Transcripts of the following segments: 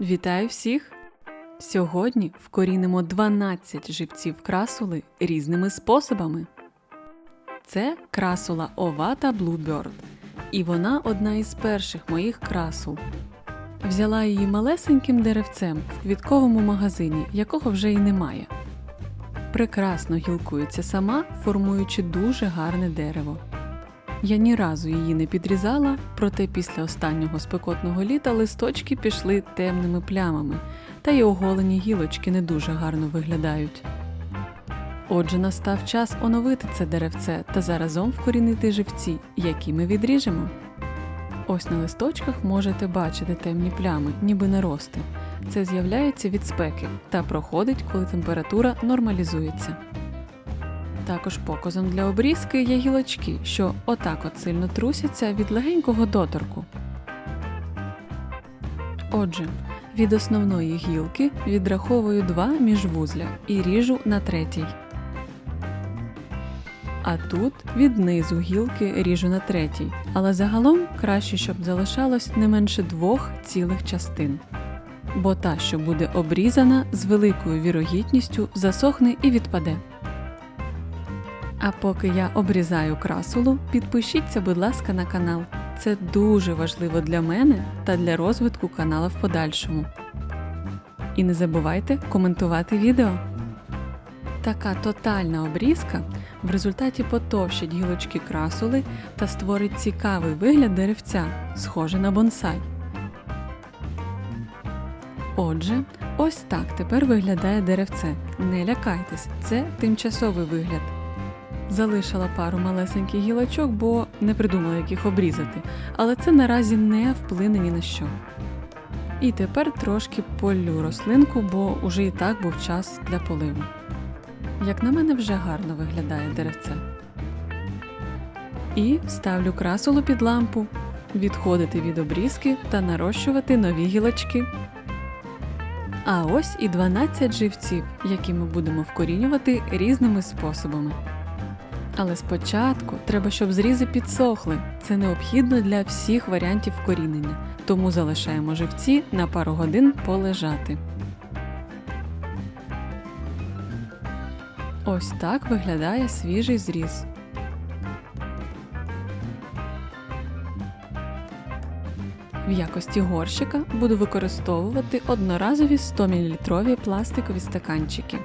Вітаю всіх! Сьогодні вкорінимо 12 живців красули різними способами. Це красула Овата Bluebird, і вона одна із перших моїх красул. Взяла її малесеньким деревцем в квітковому магазині, якого вже й немає. Прекрасно гілкується сама, формуючи дуже гарне дерево. Я ні разу її не підрізала, проте після останнього спекотного літа листочки пішли темними плямами, та й оголені гілочки не дуже гарно виглядають. Отже, настав час оновити це деревце та заразом вкорінити живці, які ми відріжемо. Ось на листочках можете бачити темні плями, ніби нарости. Це з'являється від спеки та проходить, коли температура нормалізується. Також показом для обрізки є гілочки, що отак от сильно трусяться від легенького доторку. Отже, від основної гілки відраховую два міжвузля і ріжу на третій. А тут від низу гілки ріжу на третій, але загалом краще, щоб залишалось не менше двох цілих частин. Бо та, що буде обрізана, з великою вірогідністю засохне і відпаде. А поки я обрізаю красулу, підпишіться, будь ласка, на канал. Це дуже важливо для мене та для розвитку канала в подальшому. І не забувайте коментувати відео. Така тотальна обрізка в результаті потовщить гілочки красули та створить цікавий вигляд деревця, схоже на бонсай. Отже, ось так тепер виглядає деревце. Не лякайтесь, це тимчасовий вигляд. Залишила пару малесеньких гілочок, бо не придумала, як їх обрізати, але це наразі не вплине ні на що. І тепер трошки полю рослинку, бо уже і так був час для поливу. Як на мене, вже гарно виглядає деревце. І ставлю красулу під лампу, відходити від обрізки та нарощувати нові гілочки. А ось і 12 живців, які ми будемо вкорінювати різними способами. Але спочатку треба, щоб зрізи підсохли. Це необхідно для всіх варіантів вкорінення, тому залишаємо живці на пару годин полежати. Ось так виглядає свіжий зріз. В якості горщика буду використовувати одноразові 100 мл пластикові стаканчики.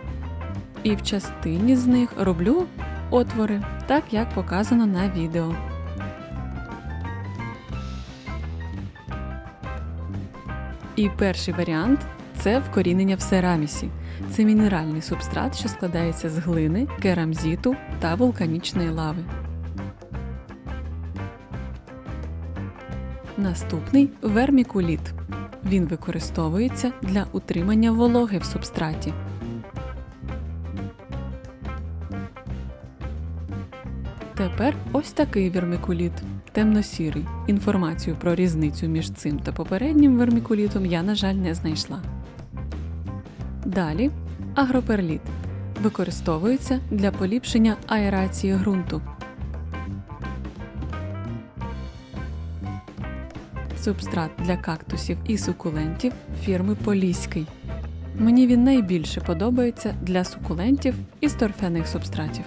І в частині з них роблю отвори, так як показано на відео. І перший варіант це вкорінення в серамісі. Це мінеральний субстрат, що складається з глини, керамзіту та вулканічної лави. Наступний вермікуліт. Він використовується для утримання вологи в субстраті. Тепер ось такий вермикуліт, темно-сірий. Інформацію про різницю між цим та попереднім вермикулітом я, на жаль, не знайшла. Далі агроперліт використовується для поліпшення аерації ґрунту. Субстрат для кактусів і сукулентів фірми Поліський. Мені він найбільше подобається для сукулентів і торфяних субстратів.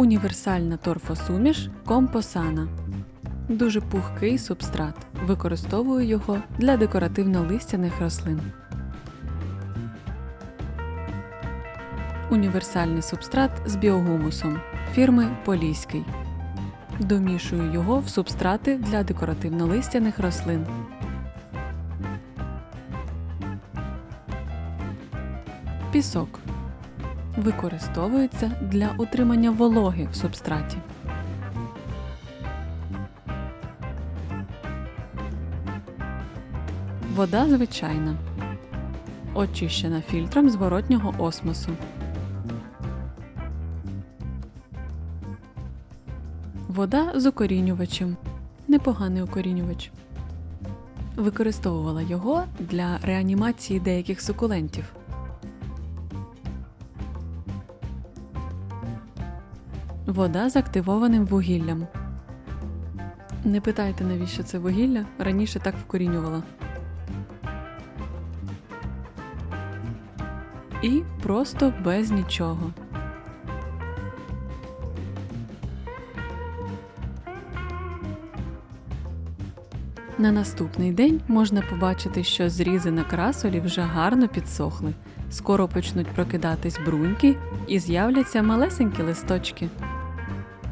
Універсальна торфосуміш компосана. Дуже пухкий субстрат. Використовую його для декоративно-листяних рослин. Універсальний субстрат з біогумусом фірми Поліський. Домішую його в субстрати для декоративно-листяних рослин. Пісок використовується для утримання вологи в субстраті. Вода звичайна. Очищена фільтром зворотнього осмосу. Вода з укорінювачем. Непоганий укорінювач. Використовувала його для реанімації деяких сукулентів. Вода з активованим вугіллям. Не питайте, навіщо це вугілля, раніше так вкорінювала. І просто без нічого. На наступний день можна побачити, що зрізи на красолі вже гарно підсохли. Скоро почнуть прокидатись бруньки і з'являться малесенькі листочки.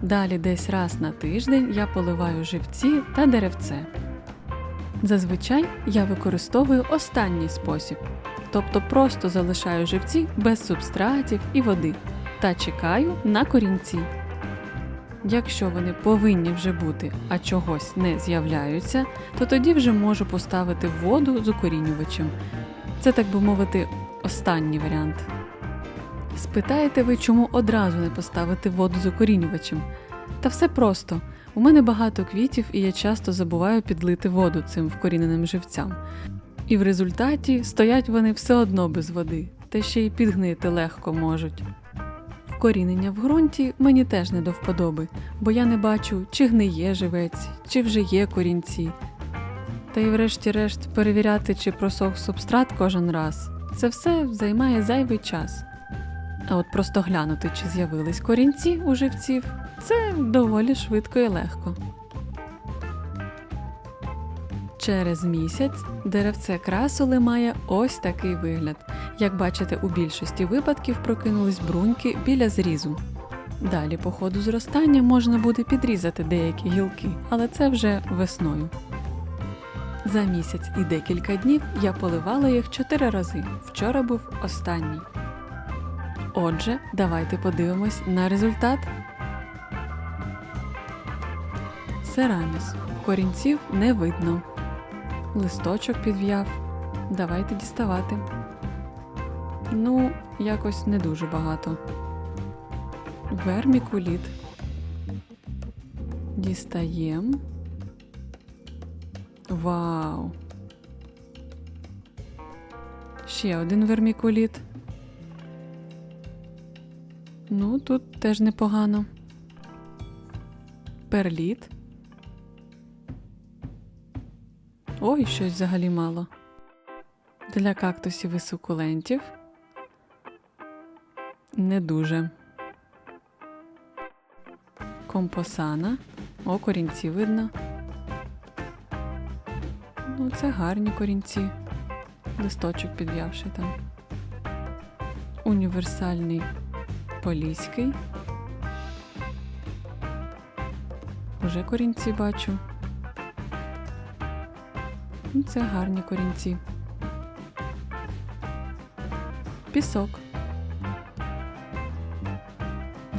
Далі десь раз на тиждень я поливаю живці та деревце. Зазвичай я використовую останній спосіб, тобто просто залишаю живці без субстратів і води та чекаю на корінці. Якщо вони повинні вже бути, а чогось не з'являються, то тоді вже можу поставити воду з укорінювачем. Це, так би мовити, останній варіант. Спитаєте ви, чому одразу не поставити воду з укорінювачем? Та все просто. У мене багато квітів, і я часто забуваю підлити воду цим вкоріненим живцям. І в результаті стоять вони все одно без води, та ще й підгнити легко можуть. Вкорінення в ґрунті мені теж не до вподоби, бо я не бачу, чи гниє живець, чи вже є корінці. Та й врешті-решт перевіряти, чи просох субстрат кожен раз. Це все займає зайвий час. А от просто глянути, чи з'явились корінці у живців, це доволі швидко і легко. Через місяць деревце красули має ось такий вигляд. Як бачите, у більшості випадків прокинулись бруньки біля зрізу. Далі по ходу зростання можна буде підрізати деякі гілки, але це вже весною. За місяць і декілька днів я поливала їх чотири рази. Вчора був останній. Отже, давайте подивимось на результат. Сераміс. Корінців не видно. Листочок підв'яв. Давайте діставати. Ну, якось не дуже багато. Вермікуліт. Дістаєм. Вау. Ще один вермікуліт. Ну, тут теж непогано. Перліт. Ой, щось взагалі мало. Для кактусів і сукулентів. Не дуже. Компосана. О, корінці видно. Ну, це гарні корінці. Листочок підв'явши там. Універсальний поліський. Уже корінці бачу. Ну, Це гарні корінці. Пісок.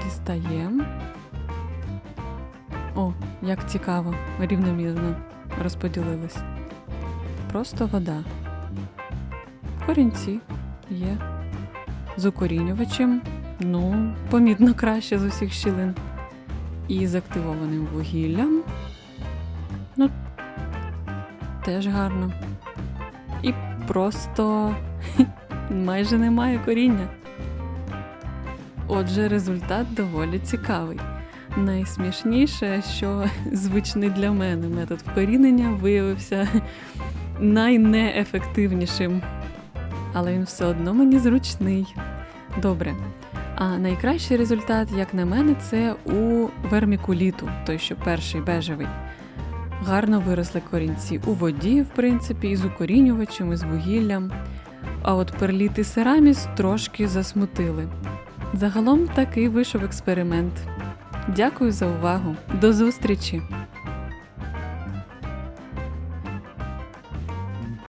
Дістаємо. О, як цікаво, рівномірно розподілились. Просто вода. Корінці є. З укорінювачем, ну, помітно краще з усіх щілин. І з активованим вугіллям. Ну, теж гарно. І просто майже немає коріння. Отже, результат доволі цікавий. Найсмішніше, що звичний для мене метод вкорінення виявився найнеефективнішим. Але він все одно мені зручний. Добре. А найкращий результат, як на мене, це у вермікуліту, той, що перший бежевий. Гарно виросли корінці у воді, в принципі, і з укорінювачем, і з вугіллям. А от перліт і сераміс трошки засмутили. Загалом такий вийшов експеримент. Дякую за увагу. До зустрічі!